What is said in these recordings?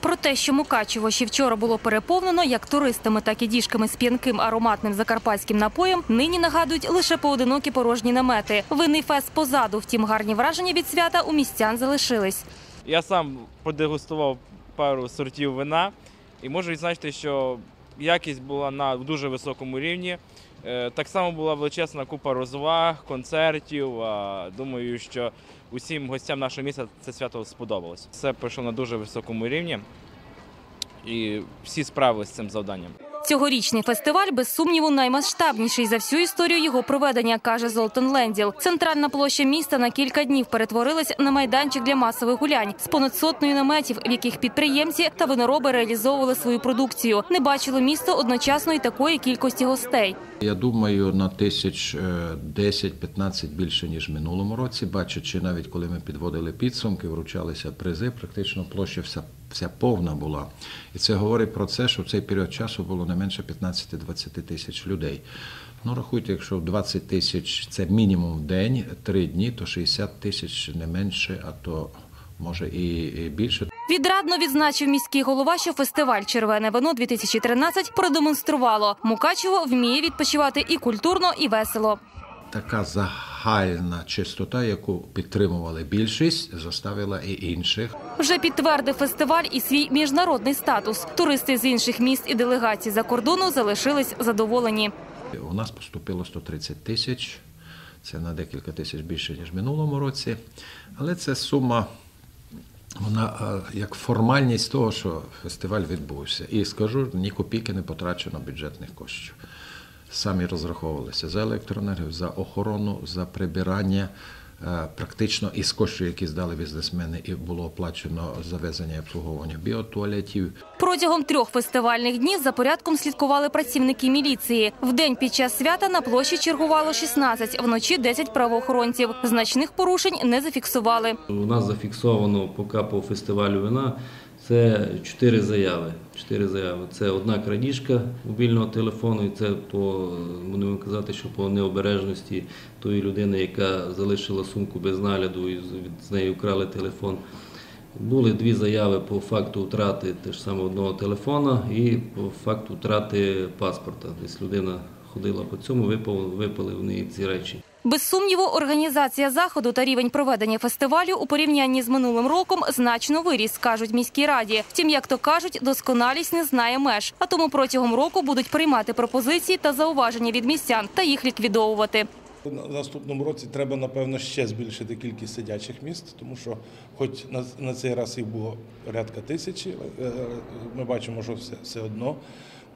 Про те, що Мукачево ще вчора було переповнено як туристами, так і діжками з п'янким ароматним закарпатським напоєм, нині нагадують лише поодинокі порожні намети. Винний фест позаду, втім гарні враження від свята у містян залишились. Я сам подегустував пару сортів вина і можу відзначити, що якість була на дуже високому рівні. Е, Так само була величезна купа розваг, концертів. Думаю, що усім гостям нашого міста це свято сподобалось. Все пройшло на дуже високому рівні, і всі справилися з цим завданням. Цьогорічний фестиваль без сумніву наймасштабніший за всю історію його проведення, каже Золтан Ленділ. Центральна площа міста на кілька днів перетворилась на майданчик для масових гулянь з понад сотнею наметів, в яких підприємці та винороби реалізовували свою продукцію. Не бачило місто одночасно і такої кількості гостей. Я думаю, на тисяч е, 10-15 більше ніж минулому році. Бачачи, навіть коли ми підводили підсумки, вручалися призи, практично площа вся, вся повна була. І це говорить про це, що в цей період часу було не менше 15-20 тисяч людей. Ну, рахуйте, якщо 20 тисяч це мінімум в день, три дні, то 60 тисяч не менше, а то може і, більше. Відрадно відзначив міський голова, що фестиваль Червене вино 2013 продемонструвало. Мукачево вміє відпочивати і культурно, і весело. Така загальна чистота, яку підтримували більшість, заставила і інших. Вже підтвердив фестиваль і свій міжнародний статус. Туристи з інших міст і делегацій за кордону залишились задоволені. У нас поступило 130 тисяч, це на декілька тисяч більше, ніж в минулому році. Але це сума, вона е, як формальність того, що фестиваль відбувся. І скажу, ні копійки не потрачено бюджетних коштів. Самі розраховувалися за електроенергію, за охорону, за прибирання. Е, Практично із коштів, які здали бізнесмени, і було оплачено завезення і обслуговування біотуалетів. Протягом трьох фестивальних днів за порядком слідкували працівники міліції. В день під час свята на площі чергувало 16, вночі 10 правоохоронців. Значних порушень не зафіксували. У нас зафіксовано поки по фестивалю вина це чотири заяви. Чотири заяви. Це одна крадіжка мобільного телефону, і це по будемо казати, що по необережності тої людини, яка залишила сумку без нагляду і з- неї вкрали телефон. Були дві заяви по факту втрати теж саме одного телефона і по факту втрати паспорта. Десь людина ходила по цьому, випали в неї ці речі. Без сумніву, організація заходу та рівень проведення фестивалю у порівнянні з минулим роком значно виріс, кажуть міській раді. Втім, як то кажуть, досконалість не знає меж. А тому протягом року будуть приймати пропозиції та зауваження від містян та їх ліквідовувати. На наступному році треба, напевно, ще збільшити кількість сидячих міст, тому що, хоч на, цей раз їх було порядка тисячі, е, ми бачимо, що все, одно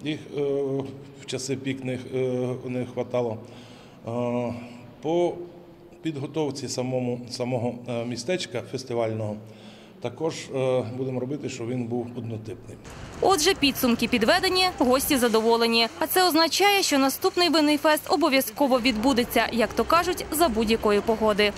їх е, в часи пік не, е, не хватало. По підготовці самому, самого е, містечка фестивального також е, будемо робити, щоб він був однотипний. Отже, підсумки підведені, гості задоволені. А це означає, що наступний винний фест обов'язково відбудеться, як то кажуть, за будь-якої погоди.